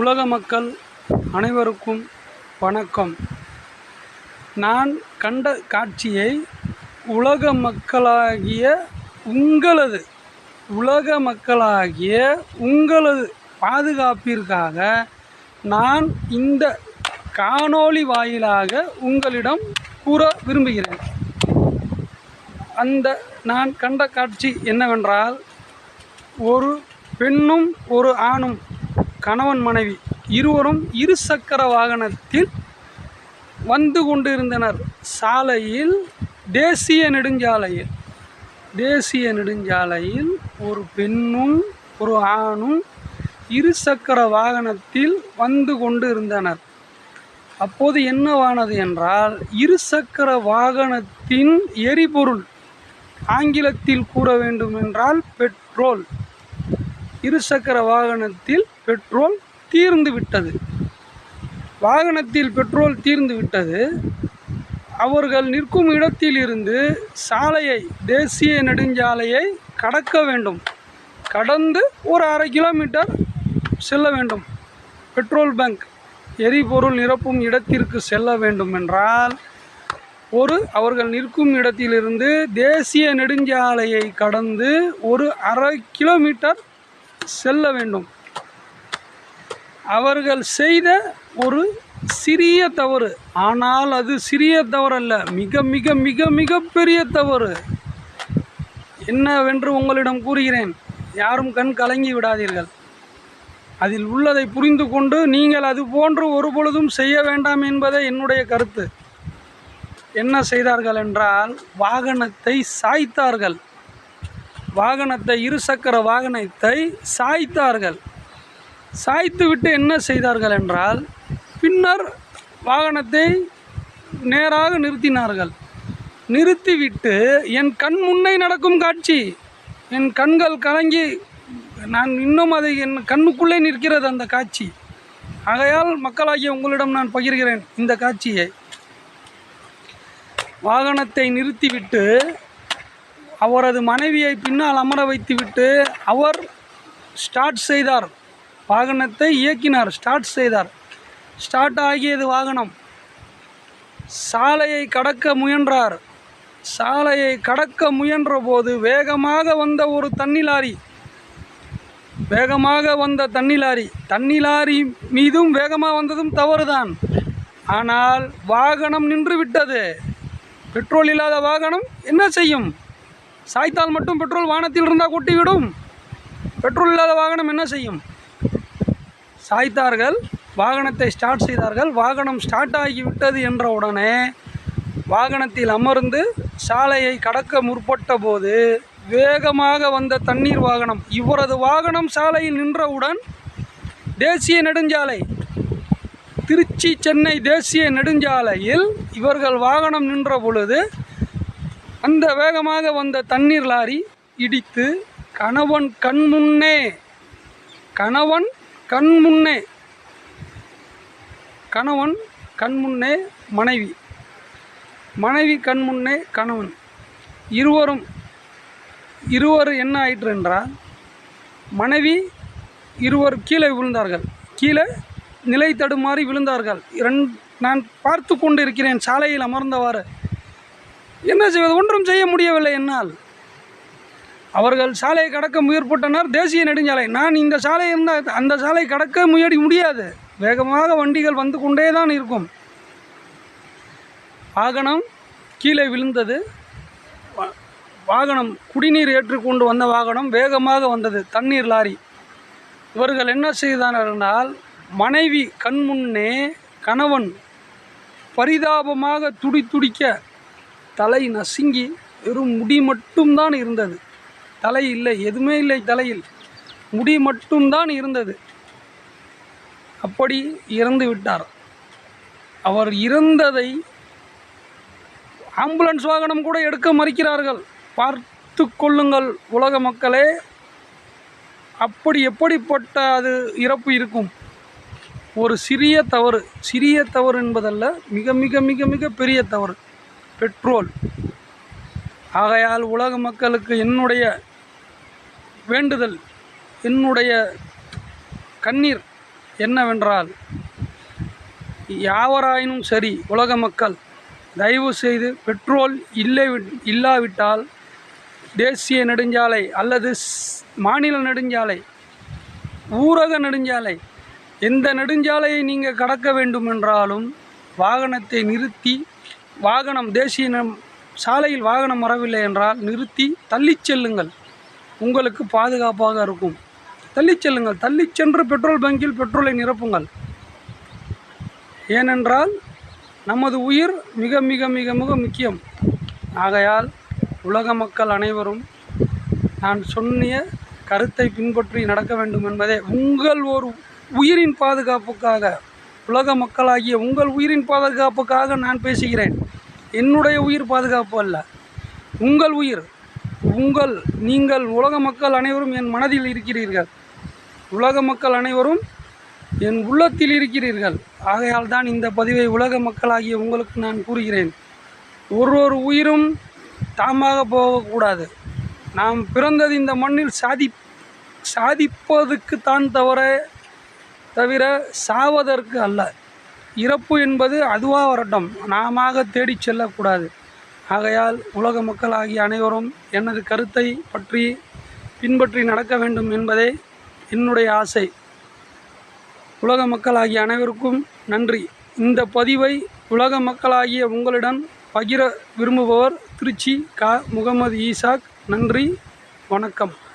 உலக மக்கள் அனைவருக்கும் வணக்கம். நான் கண்ட காட்சியை உலக மக்களாகிய உங்களது உலக மக்களாகிய உங்களது பாதுகாப்பிற்காக நான் இந்த காணொளி வாயிலாக உங்களிடம் கூற விரும்புகிறேன். அந்த நான் கண்ட காட்சி என்னவென்றால் ஒரு பெண்ணும் ஒரு ஆணும் கணவன் மனைவி இருவரும் இருசக்கர வாகனத்தில் வந்து கொண்டிருந்தனர். சாலையில் தேசிய நெடுஞ்சாலையில் தேசிய நெடுஞ்சாலையில் ஒரு பெண்ணும் ஒரு ஆணும் இருசக்கர வாகனத்தில் வந்து கொண்டு இருந்தனர் அப்போது என்னவானது என்றால் இருசக்கர வாகனத்தின் எரிபொருள் ஆங்கிலத்தில் கூற வேண்டுமென்றால் பெட்ரோல். இருசக்கர வாகனத்தில் பெட்ரோல் தீர்ந்து விட்டது. வாகனத்தில் பெட்ரோல் தீர்ந்து விட்டது. அவர்கள் நிற்கும் இடத்திலிருந்து சாலையை தேசிய நெடுஞ்சாலையை கடக்க வேண்டும். கடந்து ஒரு அரை கிலோமீட்டர் செல்ல வேண்டும். பெட்ரோல் பங்க் எரிபொருள் நிரப்பும் இடத்திற்கு செல்ல வேண்டும் என்றால் ஒரு அவர்கள் நிற்கும் இடத்திலிருந்து தேசிய நெடுஞ்சாலையை கடந்து ஒரு அரை கிலோமீட்டர் செல்ல வேண்டும். அவர்கள் செய்த ஒரு சிறிய தவறு. ஆனால் அது சிறிய தவறல்ல. மிக மிக மிக மிக பெரிய தவறு. என்னவென்று உங்களிடம் கூறுகிறேன். யாரும் கண் கலங்கி விடாதீர்கள். அதில் உள்ளதை புரிந்து கொண்டு நீங்கள் அது போன்று ஒரு பொழுதும் செய்ய வேண்டாம் என்பதே என்னுடைய கருத்து. என்ன செய்தார்கள் என்றால் வாகனத்தை சாய்த்தார்கள். வாகனத்தை இருசக்கர வாகனத்தை சாய்த்தார்கள். சாய்த்துவிட்டு என்ன செய்தார்கள் என்றால் பின்னர் வாகனத்தை நேராக நிறுத்தினார்கள். நிறுத்திவிட்டு என் கண் முன்னே நடக்கும் காட்சி. என் கண்கள் கலங்கி நான் இன்னும் அதை என் கண்ணுக்குள்ளே நிற்கிறது அந்த காட்சி. ஆகையால் மக்களாகிய உங்களிடம் நான் பகிர்கிறேன் இந்த காட்சியை. வாகனத்தை நிறுத்திவிட்டு அவரது மனைவியை பின்னால் அமர வைத்துவிட்டு அவர் ஸ்டார்ட் செய்தார். வாகனத்தை இயக்கினார். ஸ்டார்ட் செய்தார். ஸ்டார்ட் ஆகியது வாகனம். சாலையை கடக்க முயன்றார். சாலையை கடக்க முயன்ற போது வேகமாக வந்த ஒரு தண்ணி லாரி வேகமாக வந்த தண்ணி லாரி தண்ணி லாரி மீதும் வேகமாக வந்ததும் தவறுதான். ஆனால் வாகனம் நின்று விட்டது. பெட்ரோல் இல்லாத வாகனம் என்ன செய்யும்? சாய்த்தால் மட்டும் பெட்ரோல் வானத்தில் இருந்தால் கொட்டிவிடும். பெட்ரோல் இல்லாத வாகனம் என்ன செய்யும்? சாய்த்தார்கள் வாகனத்தை ஸ்டார்ட் செய்தார்கள் வாகனம் ஸ்டார்ட் ஆகிவிட்டது என்ற உடனே வாகனத்தில் அமர்ந்து சாலையை கடக்க முற்பட்ட போது வேகமாக வந்த தண்ணீர் வாகனம் இவரது வாகனம் சாலையில் நின்றவுடன் தேசிய நெடுஞ்சாலை திருச்சி சென்னை தேசிய நெடுஞ்சாலையில் இவர்கள் வாகனம் நின்ற பொழுது அந்த வேகமாக வந்த தண்ணீர் லாரி இடித்து கணவன் கண் முன்னே கணவன் கண் முன்னே கணவன் கண் முன்னே மனைவி மனைவி கண் முன்னே கணவன். இருவரும் இருவர் என்ன ஆயிற்று என்றால் மனைவி இருவர் கீழே விழுந்தார்கள். கீழே நிலை தடுமாறி விழுந்தார்கள். இரண்டு நான் பார்த்து கொண்டு இருக்கிறேன் சாலையில் அமர்ந்தவாறு என்ன செய்வது? ஒன்றும் செய்ய முடியவில்லை என்னால். அவர்கள் சாலையை கடக்க முயற்பட்டனர். தேசிய நெடுஞ்சாலை. நான் இந்த சாலை இருந்தால் அந்த சாலை கடக்க முயடி முடியாது. வேகமாக வண்டிகள் வந்து கொண்டே தான் இருக்கும். வாகனம் கீழே விழுந்தது. வாகனம் குடிநீர் ஏற்றுக்கொண்டு வந்த வாகனம் வேகமாக வந்தது. தண்ணீர் லாரி. இவர்கள் என்ன செய்தனர் என்றால் மனைவி கண்முன்னே கணவன் பரிதாபமாக துடி துடிக்க தலை நசுங்கி வெறும் முடி மட்டும்தான் இருந்தது. தலை இல்லை எதுவுமே இல்லை தலையில். முடி மட்டும்தான் இருந்தது. அப்படி இறந்து விட்டார். அவர் இறந்ததை ஆம்புலன்ஸ் வாகனம் கூட எடுக்க மறுக்கிறார்கள். பார்த்து கொள்ளுங்கள் உலக மக்களே அப்படி எப்படிப்பட்ட அது இறப்பு இருக்கும்? ஒரு சிறிய தவறு. சிறிய தவறு என்பதல்ல மிக மிக மிக மிக பெரிய தவறு. பெட்ரோல். ஆகையால் உலக மக்களுக்கு என்னுடைய வேண்டுதல் என்னுடைய கண்ணீர் என்னவென்றால் யாவராயினும் சரி உலக மக்கள் தயவு செய்து பெட்ரோல் இல்லை இல்லாவிட்டால் தேசிய நெடுஞ்சாலை அல்லது ஸ்- மாநில நெடுஞ்சாலை ஊரக நெடுஞ்சாலை எந்த நெடுஞ்சாலையை நீங்கள் கடக்க வேண்டுமென்றாலும் வாகனத்தை நிறுத்தி வாகனம் தேசிய நம் சாலையில் வாகனம் வரவில்லை என்றால் நிறுத்தி தள்ளிச் செல்லுங்கள். உங்களுக்கு பாதுகாப்பாக இருக்கும். தள்ளிச் செல்லுங்கள். தள்ளிச் சென்று பெட்ரோல் பங்கில் பெட்ரோலை நிரப்புங்கள். ஏனென்றால் நமது உயிர் மிக மிக மிக மிக முக்கியம். ஆகையால் உலக மக்கள் அனைவரும் நான் சொன்னிய கருத்தை பின்பற்றி நடக்க வேண்டும் என்பதே உங்கள் ஒரு உயிரின் பாதுகாப்புக்காக உலக மக்களாகிய உங்கள் உயிரின் பாதுகாப்புக்காக நான் பேசுகிறேன். என்னுடைய உயிர் பாதுகாப்பு அல்ல. உங்கள் உயிர் உங்கள் நீங்கள் உலக மக்கள் அனைவரும் என் மனதில் இருக்கிறீர்கள். உலக மக்கள் அனைவரும் என் உள்ளத்தில் இருக்கிறீர்கள். ஆகையால் தான் இந்த பதிவை உலக மக்களாகிய உங்களுக்கு நான் கூறுகிறேன். ஒரு ஒரு உயிரும் தாமாக போகக்கூடாது. நாம் பிறந்தது இந்த மண்ணில் சாதி சாதிப்பதுக்குத்தான் தவிர தவிர சாவதற்கு அல்ல. இறப்பு என்பது அதுவாக வரட்டும். நாம தேடிச் செல்லக்கூடாது. ஆகையால் உலக மக்களாகிய அனைவரும் எனது கருத்தை பற்றி பின்பற்றி நடக்க வேண்டும் என்பதே என்னுடைய ஆசை. உலக மக்களாகிய அனைவருக்கும் நன்றி. இந்த பதிவை உலக மக்களாகிய உங்களிடம் பகிர விரும்புபவர் திருச்சி கா. முகமது ஈசாக். நன்றி. வணக்கம்.